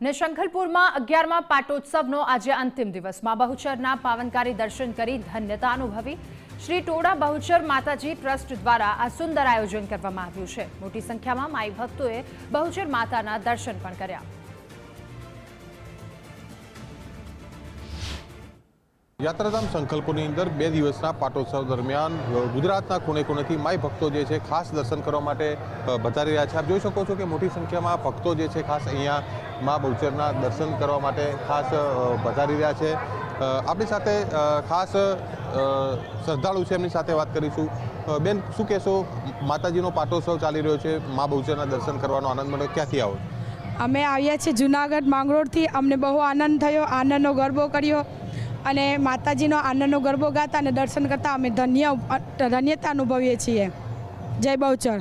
ને શંખલપુરમાં અગિયારમાં પાટોત્સવનો આજે અંતિમ દિવસ. મા બહુચરના પાવનકારી દર્શન કરી ધન્યતા અનુભવી. શ્રી ટોડા બહુચર માતાજી ટ્રસ્ટ દ્વારા આ સુંદર આયોજન કરવામાં આવ્યું છે. મોટી સંખ્યામાં માઈ ભક્તોએ બહુચર માતાના દર્શન પણ કર્યા. યાત્રાધામ સંકલ્પોની અંદર બે દિવસના પાટોત્સવ દરમિયાન ગુજરાતના ખૂણે ખૂણેથી માય ભક્તો જે છે ખાસ દર્શન કરવા માટે વધારી રહ્યા છે. આપ જોઈ શકો છો કે મોટી સંખ્યામાં ભક્તો જે છે ખાસ અહીંયા મા બહુચરના દર્શન કરવા માટે ખાસ વધારી રહ્યા છે. આપણી સાથે ખાસ શ્રદ્ધાળુ છે. એમની સાથે વાત કરીશું. બેન, શું કહેશો? માતાજીનો પાટોત્સવ ચાલી રહ્યો છે. મા બહુચરના દર્શન કરવાનો આનંદ મળ્યો. ક્યાંથી આવો અમે આવ્યા છીએ જુનાગઢ માંગરોળથી. અમને બહુ આનંદ થયો, આનંદનો ગરબો કર્યો. અને માતાજીનો આનંદનો ગરબો ગાતા અને દર્શન કરતા અમે ધન્ય ધન્યતા અનુભવીએ છીએ. જય બહુચર.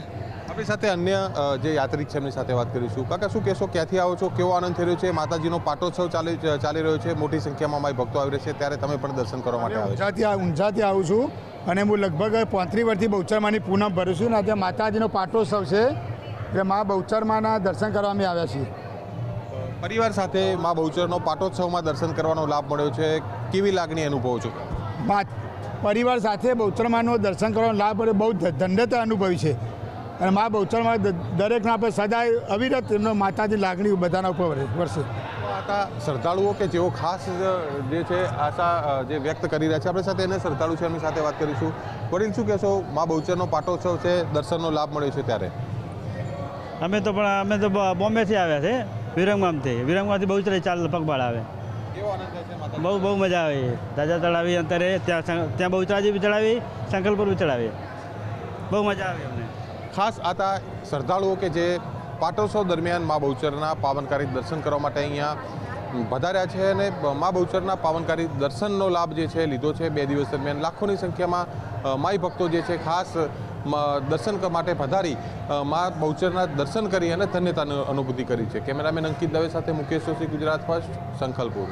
આપણી સાથે અન્ય જે યાત્રિક છે એમની સાથે વાત કરીશું. કાકા શું કહેશો? ક્યાંથી આવો છો? કેવો આનંદ થઈ રહ્યો છે? માતાજીનો પાટોત્સવ ચાલી ચાલી રહ્યો છે. મોટી સંખ્યામાં મારી ભક્તો આવી રહ્યા છે. ત્યારે તમે પણ દર્શન કરવા માટે ઊંઝાથી આ- ઊંઝાથી આવું છું અને હું લગભગ પાંત્રીસ વર્ષથી બહુચરમાંની પૂનમ ભરું છું અને આજે માતાજીનો પાટોત્સવ છે. એટલે મા બહુચરમાના દર્શન કરવા અમે આવ્યા છીએ. પરિવાર સાથે મા બહુચરનો પાટોત્સવમાં દર્શન કરવાનો લાભ મળ્યો છે. કેવી લાગણી અનુભવો છો? પરિવાર સાથે બહુચરમાનો દર્શન કરવાનો લાભ મળે બહુ ધન્યતા અનુભવી છે. અને મા બહુચરમાં દરેકને આપણે સદાય અવિરત એમનો માતાની લાગણી બધાના ઉપર વરસે- વરસે શ્રદ્ધાળુઓ કે જેઓ ખાસ જે છે આશા જે વ્યક્ત કરી રહ્યા છે. આપણે સાથે એને શ્રદ્ધાળુ છે એમની સાથે વાત કરીશું. વડીલ શું કહેશો? મા બહુચરનો પાટોત્સવ છે દર્શનનો લાભ મળ્યો છે ત્યારે? અમે તો પણ અમે તો બોમ્બેથી આવ્યા છે. વિરંગામથી વિરંગામથી બહુ ચડે ચાલ પગપાળ આવે. બહુ બહુ મજા આવે. દાદા ચડાવી અંતરે ત્યાં ત્યાં બહુચરાજી બી ચડાવી શંકરપુર બી ચડાવી. બહુ મજા આવે અમને. ખાસ આતા શ્રદ્ધાળુઓ કે જે પાટોત્સવ દરમિયાન મા બહુચરના પાવનકારી દર્શન કરવા માટે અહીંયા વધાર્યા છે અને મા બહુચરના પાવનકારી દર્શનનો લાભ જે છે લીધો છે. બે દિવસ દરમિયાન લાખોની સંખ્યામાં માઈ ભક્તો જે છે ખાસ દર્શન માટે પધારી મા બહુચરના દર્શન કરી અને ધન્યતાની અનુભૂતિ કરી છે. કેમેરામેન અંકિત દવે સાથે મુકેશ જોશી, ગુજરાત ફર્સ્ટ, સંખલપુર.